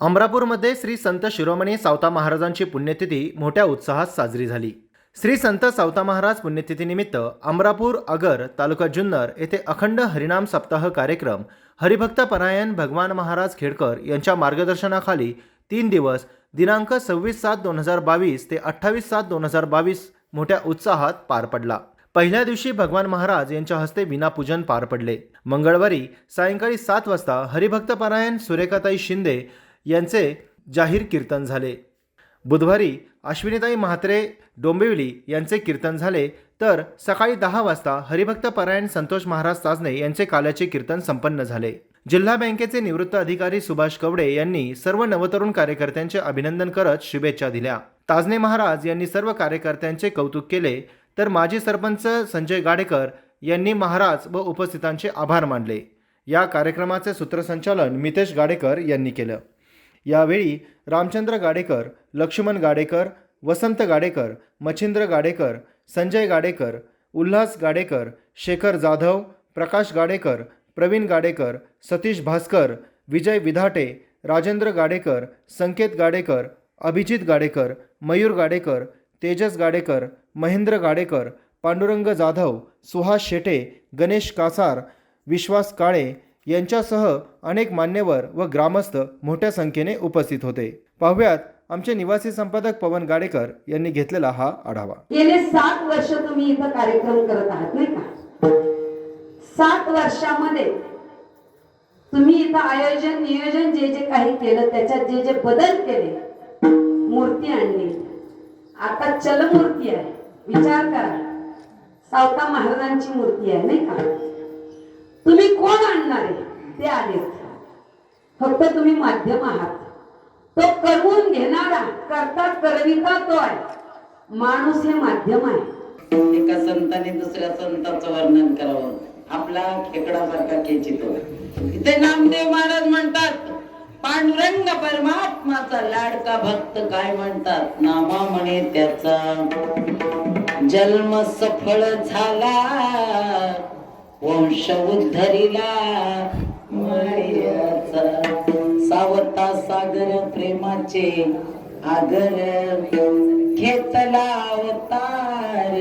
अमरापूरमध्ये श्री संत शिरोमणी सावता महाराजांची पुण्यतिथी मोठ्या उत्साहात साजरी झाली. श्री संत सावता महाराज पुण्यतिथीनिमित्त अमरापूर अगर तालुका जुन्नर येथे अखंड हरिनाम सप्ताह कार्यक्रम हरिभक्त परायण भगवान महाराज खेडकर यांच्या मार्गदर्शनाखाली तीन दिवस दिनांक सव्वीस सात दोन हजार बावीस ते अठ्ठावीस सात दोन हजार बावीस मोठ्या उत्साहात पार पडला. पहिल्या दिवशी भगवान महाराज यांच्या हस्ते विनापूजन पार पडले. मंगळवारी सायंकाळी सात वाजता हरिभक्त परायण सुरेखाताई शिंदे यांचे जाहीर कीर्तन झाले. बुधवारी अश्विनीताई म्हात्रे डोंबिवली यांचे कीर्तन झाले. तर सकाळी दहा वाजता हरिभक्त परायण संतोष महाराज ताजने यांचे काल्याचे कीर्तन संपन्न झाले. जिल्हा बँकेचे निवृत्त अधिकारी सुभाष कवडे यांनी सर्व नवतरुण कार्यकर्त्यांचे अभिनंदन करत शुभेच्छा दिल्या. ताजने महाराज यांनी सर्व कार्यकर्त्यांचे कौतुक केले. तर माजी सरपंच संजय गाडेकर यांनी महाराज व उपस्थितांचे आभार मानले. या कार्यक्रमाचे सूत्रसंचालन मितेश गाडेकर यांनी केलं. यावेळी रामचंद्र गाडेकर लक्ष्मण गाडेकर वसंत गाडेकर मच्छिंद्र गाडेकर संजय गाडेकर उल्हास गाडेकर शेखर जाधव प्रकाश गाडेकर प्रवीण गाडेकर सतीश भास्कर विजय विधाटे राजेंद्र गाडेकर संकेत गाडेकर अभिजित गाडेकर मयूर गाडेकर तेजस गाडेकर महेंद्र गाडेकर पांडुरंग जाधव सुहास शेटे गणेश कासार विश्वास काळे यांच्यासह अनेक मान्यवर व ग्रामस्थ मोठ्या संख्येने उपस्थित होते. पाहुयात आमचे निवासी संपादक पवन गाडेकर यांनी घेतलेला हा आढावा. गेले सात वर्ष तुम्ही इथं कार्यक्रम करत आहात नाही का? सात वर्षामध्ये तुम्ही इथं आयोजन नियोजन जे जे काही केलं त्याच्यात जे जे बदल केले मूर्ती आणली. आता चलमूर्ती आहे. विचार करा. सावता महाराजांची मूर्ती आहे नाही का? तुम्ही कोण आणणार ते आलेत फक्त तुम्ही माध्यम आहात. तो करवून घेणारा करता करविता तो आहे. माणूस हे माध्यम आहे. एका संताने दुसऱ्या संतांचं वर्णन करावं. आपला खेकडा सारखा केचित. इथे नामदेव महाराज म्हणतात पांडुरंग परमात्माचा लाडका भक्त काय म्हणतात? नामा म्हणे त्याचा. जन्म सफळ झाला वंश उद्धरिला. सावता सागर प्रेमाचे आगर घेतला अवतार.